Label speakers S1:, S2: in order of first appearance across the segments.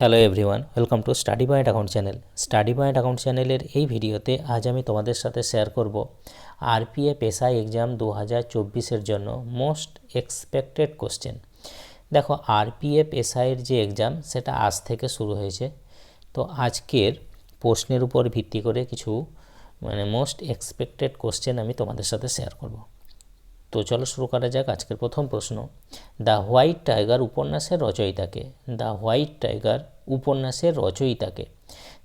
S1: Hello everyone welcome to study point account channel study point account চ্যানেলের এই ভিডিওতে আজ আমি তোমাদের সাথে শেয়ার করব আরপিএফ এসআই এক্সাম দু হাজার চব্বিশের জন্য মোস্ট এক্সপেক্টেড কোশ্চেন দেখো আরপিএফ এসআইয়ের যে এক্সাম সেটা আজ থেকে শুরু হয়েছে। তো আজকের প্রশ্নের উপর ভিত্তি করে কিছু মানে মোস্ট এক্সপেক্টেড কোশ্চেন আমি তোমাদের সাথে শেয়ার করব। তো চলো শুরু করা যাক আজকের প্রথম প্রশ্ন। দ্য হোয়াইট টাইগার উপন্যাসের রচয়িতাকে? দ্য হোয়াইট টাইগার উপন্যাসের রচয়িতাকে?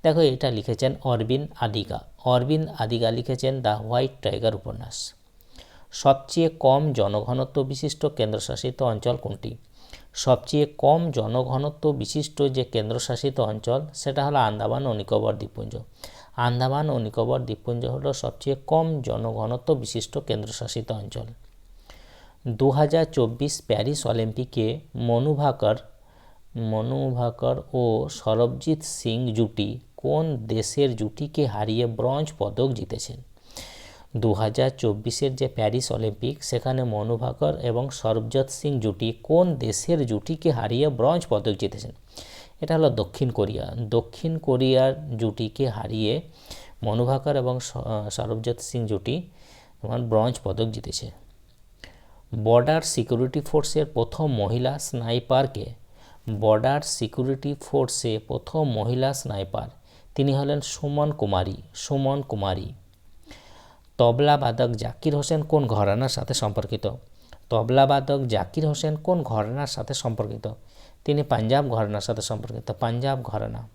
S1: দেখো এটা লিখেছেন অরবিন্দ আদিগা অরবিন্দ আদিগা লিখেছেন দ্য হোয়াইট টাইগার উপন্যাস। সবচেয়ে কম জনঘনত্ব বিশিষ্ট কেন্দ্রশাসিত অঞ্চল কোনটি? সবচেয়ে কম জনঘনত্ব বিশিষ্ট যে কেন্দ্রশাসিত অঞ্চল, সেটা হলো আন্দামান ও নিকোবর দ্বীপপুঞ্জ। আন্দামান ও নিকোবর দ্বীপপুঞ্জ হলো সবচেয়ে কম জনঘনত্ব বিশিষ্ট কেন্দ্রশাসিত অঞ্চল। দু হাজার চব্বিশ প্যারিস অলিম্পিকে মনু ভাকর মনু ভাকর ও সরবজিৎ সিং জুটি কোন দেশের জুটিকে হারিয়ে ব্রঞ্জ পদক জিতেছেন? দু হাজার চব্বিশের যে প্যারিস অলিম্পিক, সেখানে মনু ভাকর এবং সরবজিৎ সিং জুটি কোন দেশের জুটিকে হারিয়ে ব্রঞ্জ পদক জিতেছেন? এটা হলো দক্ষিণ কোরিয়া। দক্ষিণ কোরিয়ার জুটিকে হারিয়ে মনু ভাকর এবং সরবজিৎ সিং জুটি ব্রঞ্জ পদক জিতেছে। বর্ডার সিকিউরিটি ফোর্সের প্রথম মহিলা স্নাইপারকে, বর্ডার সিকিউরিটি ফোর্সে প্রথম মহিলা স্নাইপার, তিনি হলেন সুমন কুমারী সুমন কুমারী। তবলাবাদক জাকির হোসেন কোন ঘরানার সাথে সম্পর্কিত? তবলাবাদক জাকির হোসেন কোন ঘরানার সাথে সম্পর্কিত? তিনি পাঞ্জাব ঘরানার সাথে সম্পর্কিত, পাঞ্জাব ঘরানা।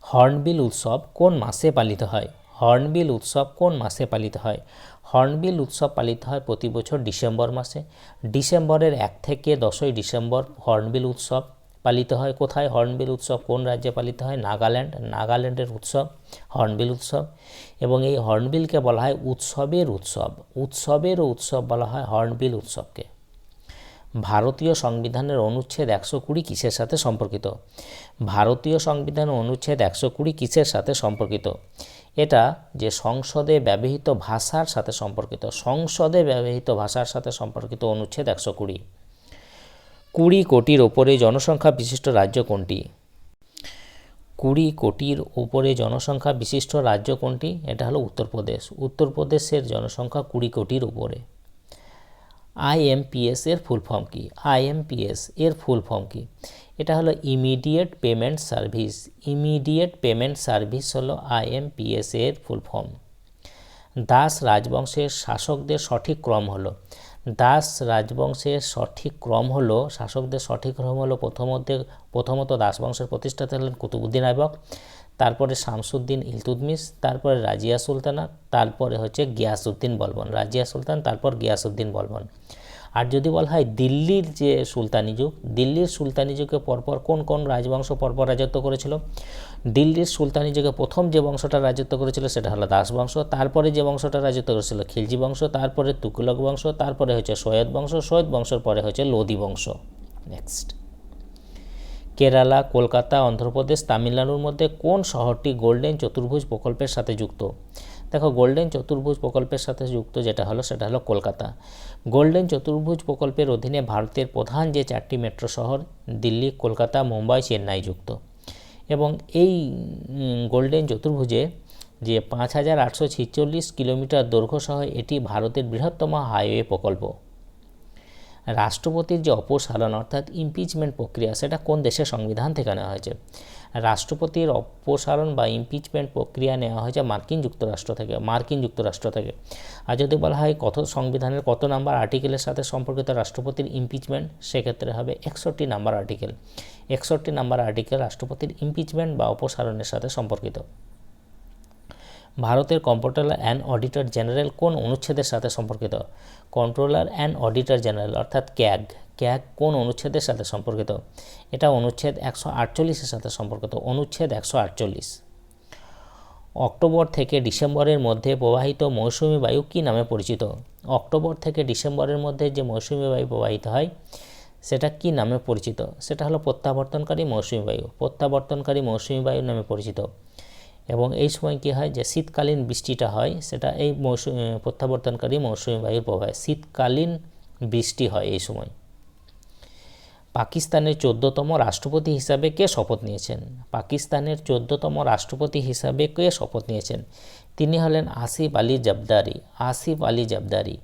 S1: হর্নবিল উৎসব কোন মাসে পালিত হয়? হর্নবিল উৎসব কোন মাসে পালিত হয়? হর্নবিল উৎসব পালিত হয় প্রতি বছর ডিসেম্বর মাসে। ডিসেম্বরের এক থেকে দশই ডিসেম্বর হর্নবিল উৎসব পালিত হয়। কোথায় হর্নবিল উৎসব? কোন রাজ্যে পালিত হয়? নাগাল্যান্ড। নাগাল্যান্ডের উৎসব, হর্নবিল উৎসব। এবং এই হর্নবিলকে বলা হয় উৎসবের উৎসব। উৎসবের উৎসব বলা হয় হর্নবিল উৎসবকে। ভারতীয় সংবিধানের অনুচ্ছেদ একশো কুড়ি কিসের সাথে সম্পর্কিত? ভারতীয় সংবিধানের অনুচ্ছেদ একশো কুড়ি কিসের সাথে সম্পর্কিত? এটা যে সংসদে ব্যবহৃত ভাষার সাথে সম্পর্কিত, সংসদে ব্যবহৃত ভাষার সাথে সম্পর্কিত অনুচ্ছেদ একশো কুড়ি। কুড়ি কোটির ওপরে জনসংখ্যা বিশিষ্ট রাজ্য কোনটি? কুড়ি কোটির ওপরে জনসংখ্যা বিশিষ্ট রাজ্য কোনটি? এটা হলো উত্তরপ্রদেশ। উত্তরপ্রদেশের জনসংখ্যা কুড়ি কোটির উপরে। আইএমপিএস এর ফুল ফর্ম কি? আইএমপিএস এর ফুল ফর্ম কি? এটা হলো immediate payment service immediate payment service হলো আইএমপিএস এর ফুল ফর্ম দাস রাজবংশের শাসকদের সঠিক ক্রম হলো। দাস রাজবংশের সঠিক ক্রম হলো, শাসকদের সঠিক ক্রম হলো প্রথমত প্রথমত দাস বংশের প্রতিষ্ঠাতা হলেন কুতুবুদ্দিন আইবক। তারপরে শামসুদ্দিন ইলতুদমিস তারপরে রাজিয়া সুলতানা, তারপরে হচ্ছে গিয়াসুদ্দিন বলবন। রাজিয়া সুলতান, তারপর গিয়াসুদ্দিন বলবন। আর যদি বলা হয় দিল্লির যে সুলতানি যুগ, দিল্লির সুলতানি যুগে পরপর কোন কোন রাজবংশ পরপর রাজত্ব করেছিল? দিল্লির সুলতানি যুগে প্রথম যে বংশটা রাজত্ব করেছিল সেটা হলো দাস বংশ, তারপরে যে বংশটা রাজত্ব করেছিল খিলজি বংশ, তারপরে তুকুলক বংশ, তারপরে হচ্ছে সৈয়দ বংশ, সৈয়দ বংশের পরে হচ্ছে লোদি বংশ। নেক্সট কেরালা, কলকাতা, অন্ধ্রপ্রদেশ, তামিলনাড়ুর মধ্যে কোন শহরটি গোল্ডেন চতুর্ভুজ প্রকল্পের সাথে যুক্ত? দেখো, গোল্ডেন চতুর্ভুজ প্রকল্পের সাথে যুক্ত যেটা হলো সেটা হলো কলকাতা। গোল্ডেন চতুর্ভুজ প্রকল্পের অধীনে ভারতের প্রধান যে চারটি মেট্রো শহর, দিল্লি, কলকাতা, মুম্বাই, চেন্নাই যুক্ত। এবং এই গোল্ডেন চতুর্ভুজে যে পাঁচ হাজার আটশো ছিচল্লিশ কিলোমিটার দৈর্ঘ্য সহ এটি ভারতের বৃহত্তম হাইওয়ে প্রকল্প। রাষ্ট্রপতির যে অপসারণ, অর্থাৎ ইমপিচমেন্ট প্রক্রিয়া, সেটা কোন দেশের সংবিধান থেকে নেওয়া হয়েছে? রাষ্ট্রপতির অপসারণ বা ইমপিচমেন্ট প্রক্রিয়া নেওয়া হয়েছে মার্কিন যুক্তরাষ্ট্র থেকে, মার্কিন যুক্তরাষ্ট্র থেকে। আর যদি বলা হয় কত সংবিধানের কত নাম্বার আর্টিকেলের সাথে সম্পর্কিত রাষ্ট্রপতির ইমপিচমেন্ট সেক্ষেত্রে হবে একষট্টি নাম্বার আর্টিকেল। একষট্টি নাম্বার আর্টিকেল রাষ্ট্রপতির ইমপিচমেন্ট বা অপসারণের সাথে সম্পর্কিত। ভারতের কম্পোর্টার অ্যান্ড অডিটর জেনারেল কোন অনুচ্ছেদের সাথে সম্পর্কিত? কন্ট্রোলার অ্যান্ড অডিটর জেনারেল, অর্থাৎ ক্যাগ। ক্যাগ কোন অনুচ্ছেদের সাথে সম্পর্কিত? এটা অনুচ্ছেদ একশো আটচল্লিশের সাথে সম্পর্কিত। অনুচ্ছেদ একশো আটচল্লিশ। অক্টোবর থেকে ডিসেম্বরের মধ্যে প্রবাহিত মৌসুমি বায়ু কী নামে পরিচিত? অক্টোবর থেকে ডিসেম্বরের মধ্যে যে মৌসুমি বায়ু প্রবাহিত হয়, সেটা কি নামে পরিচিত? সেটা হলো প্রত্যাবর্তনকারী মৌসুমি বায়ু। প্রত্যাবর্তনকারী মৌসুমি বায়ু নামে পরিচিত। এবং এই সময় কী হয় যে শীতকালীন বৃষ্টিটা হয়, সেটা এই মৌসুম প্রত্যাবর্তনকারী মৌসুমি বায়ুর প্রভাবে শীতকালীন বৃষ্টি হয় এই সময়। পাকিস্তানের চোদ্দতম রাষ্ট্রপতি হিসাবে কে শপথ নিয়েছেন? পাকিস্তানের চোদ্দতম রাষ্ট্রপতি হিসাবে কে শপথ নিয়েছেন? তিনি হলেন আসিফ আলী জবদারি, আসিফ আলী জবদারি।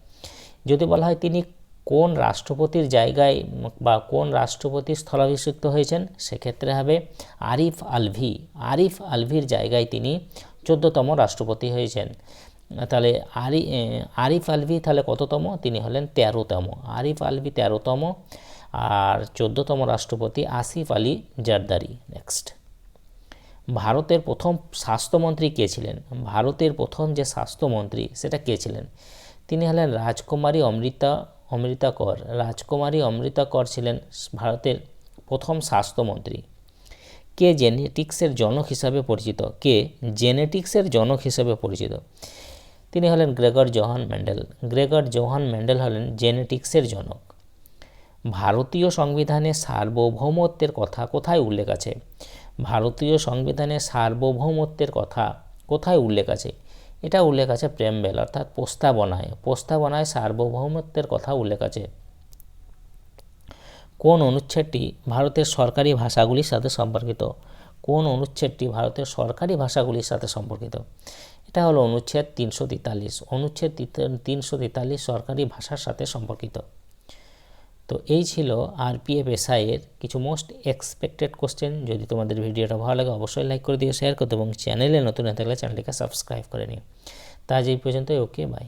S1: যদি বলা হয় তিনি কোন রাষ্ট্রপতির জায়গায় বা কোন রাষ্ট্রপতি স্থলাভিষিক্ত হয়েছেন, সেক্ষেত্রে হবে আরিফ আলভি। আরিফ আলভির জায়গায় তিনি চোদ্দতম রাষ্ট্রপতি হয়েছেন। তাহলে আরি আরিফ আলভি তাহলে কততম? তিনি হলেন তেরোতম। আরিফ আলভি তেরোতম আর চোদ্দতম রাষ্ট্রপতি আসিফ আলী জারদারি। নেক্সট ভারতের প্রথম স্বাস্থ্যমন্ত্রী কে ছিলেন? ভারতের প্রথম যে স্বাস্থ্যমন্ত্রী, সেটা কে ছিলেন? তিনি হলেন রাজকুমারী অমৃতা অমৃতা কর রাজকুমারী অমৃতা কর ছিলেন ভারতের প্রথম স্বাস্থ্যমন্ত্রী। কে জেনেটিক্সের জনক হিসাবে পরিচিত? কে জেনেটিক্সের জনক হিসাবে পরিচিত? তিনি হলেন Gregor Johann Mendel Gregor Johann Mendel হলেন জেনেটিক্সের জনক। ভারতীয় সংবিধানে সার্বভৌমত্বের কথা কোথায় উল্লেখ আছে? ভারতীয় সংবিধানে সার্বভৌমত্বের কথা কোথায় উল্লেখ আছে? এটা উল্লেখ আছে প্রেমবেল, অর্থাৎ প্রস্তাবনায়। প্রস্তাবনায় সার্বভৌমত্বের কথা উল্লেখ আছে। কোন অনুচ্ছেদটি ভারতের সরকারি ভাষাগুলির সাথে সম্পর্কিত? কোন অনুচ্ছেদটি ভারতের সরকারি ভাষাগুলির সাথে সম্পর্কিত? এটা হলো অনুচ্ছেদ তিনশো তেতাল্লিশ। অনুচ্ছেদ তিনশো তেতাল্লিশ সরকারি ভাষার সাথে সম্পর্কিত। তো এই ছিল আরপিএফ এসআইয়ের কিছু মোস্ট এক্সপেক্টেড কোশ্চেন যদি তোমাদের ভিডিওটা ভালো লাগে, অবশ্যই লাইক করে দিও শেয়ার করতে এবং চ্যানেলে নতুন হয়ে থাকলে চ্যানেলটিকে সাবস্ক্রাইব করে নিও। তা আজ এই পর্যন্তই ওকে বাই